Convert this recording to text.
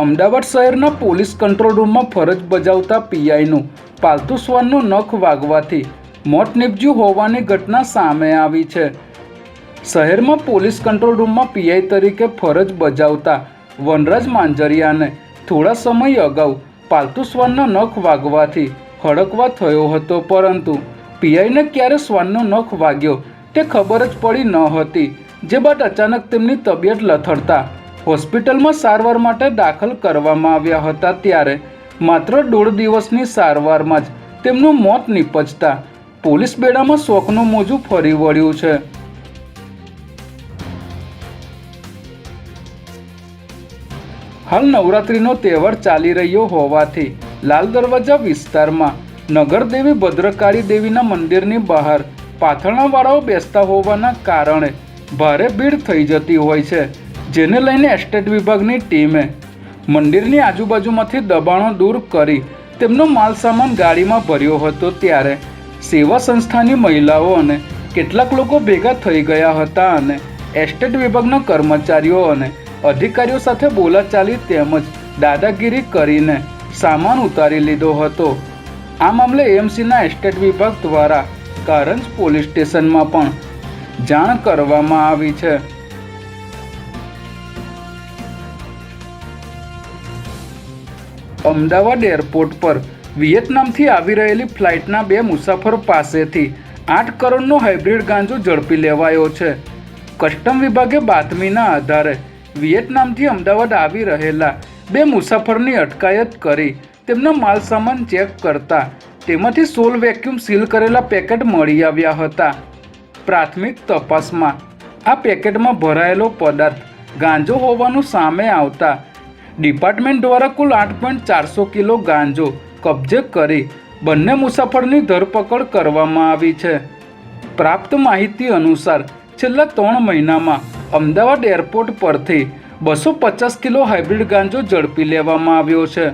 અમદાવાદ શહેરના police control રૂમમાં ફરજ બજાવતા પીઆઈનું પાલતુ શ્વાનનું નખ વાગવાથી મોત નીપજ્યું હોવાની ઘટના સામે આવી છે. શહેરમાં પોલીસ કંટ્રોલ રૂમમાં પીઆઈ તરીકે ફરજ બજાવતા વનરાજ માંજરિયાને થોડા સમય અગાઉ પાલતુ શ્વાનનો નખ વાગવાથી હડકવા થયો હતો, પરંતુ પીઆઈને ક્યારે શ્વાનનો નખ વાગ્યો તે ખબર જ પડી ન હતી, જે બાદ અચાનક તેમની તબિયત લથડતા હોસ્પિટલમાં સારવાર માટે દાખલ કરવામાં આવ્યા હતા ત્યારે માત્ર દોઢ દિવસની સારવારમાં જ તેમનું મોત નીપજતા પોલીસ બેડામાં શોકનું મોજું ફરી વળ્યું છે. હાલ નવરાત્રિનો તહેવાર ચાલી રહ્યો હોવાથી લાલ દરવાજા વિસ્તારમાં નગરદેવી ભદ્રકાળી દેવીના મંદિરની બહાર પાથરણાવાળાઓ બેસતા હોવાના કારણે ભારે ભીડ થઈ જતી હોય છે. જેને લઈને એસ્ટેટ વિભાગની ટીમે મંદિરની આજુબાજુમાંથી દબાણો દૂર કરી તેમનો માલસામાન ગાડીમાં ભર્યો હતો ત્યારે સેવા સંસ્થાની મહિલાઓ અને કેટલાક લોકો ભેગા થઈ ગયા હતા અને એસ્ટેટ વિભાગના કર્મચારીઓ અને અધિકારીઓ સાથે બોલાચાલી તેમજ દાદાગીરી કરીને સામાન ઉતારી લીધો હતો. આ મામલે એએમસીના એસ્ટેટ વિભાગ દ્વારા કારંજ પોલીસ સ્ટેશનમાં પણ જાણ કરવામાં આવી છે. અમદાવાદ એરપોર્ટ પર વિયેતનામથી આવી રહેલી ફ્લાઇટના બે મુસાફર પાસેથી આઠ કરોડનો હાઇબ્રિડ ગાંજો ઝડપી લેવાયો છે. કસ્ટમ વિભાગે બાતમીના આધારે વિયેતનામથી અમદાવાદ આવી રહેલા બે મુસાફરની અટકાયત કરી તેમનો માલસામાન ચેક કરતા તેમાંથી સોલ વેક્યુમ સીલ કરેલા પેકેટ મળી આવ્યા હતા. પ્રાથમિક તપાસમાં આ પેકેટમાં ભરાયેલો પદાર્થ ગાંજો હોવાનું સામે આવતા ડિપાર્ટમેન્ટ દ્વારા કુલ આઠ પોઈન્ટ ચારસો કિલો ગાંજો કબજે કરી બંને મુસાફરની ધરપકડ કરવામાં આવી છે. પ્રાપ્ત માહિતી અનુસાર, છેલ્લા ત્રણ મહિનામાં અમદાવાદ એરપોર્ટ પરથી બસો પચાસ કિલો હાઇબ્રિડ ગાંજો ઝડપી લેવામાં આવ્યો છે.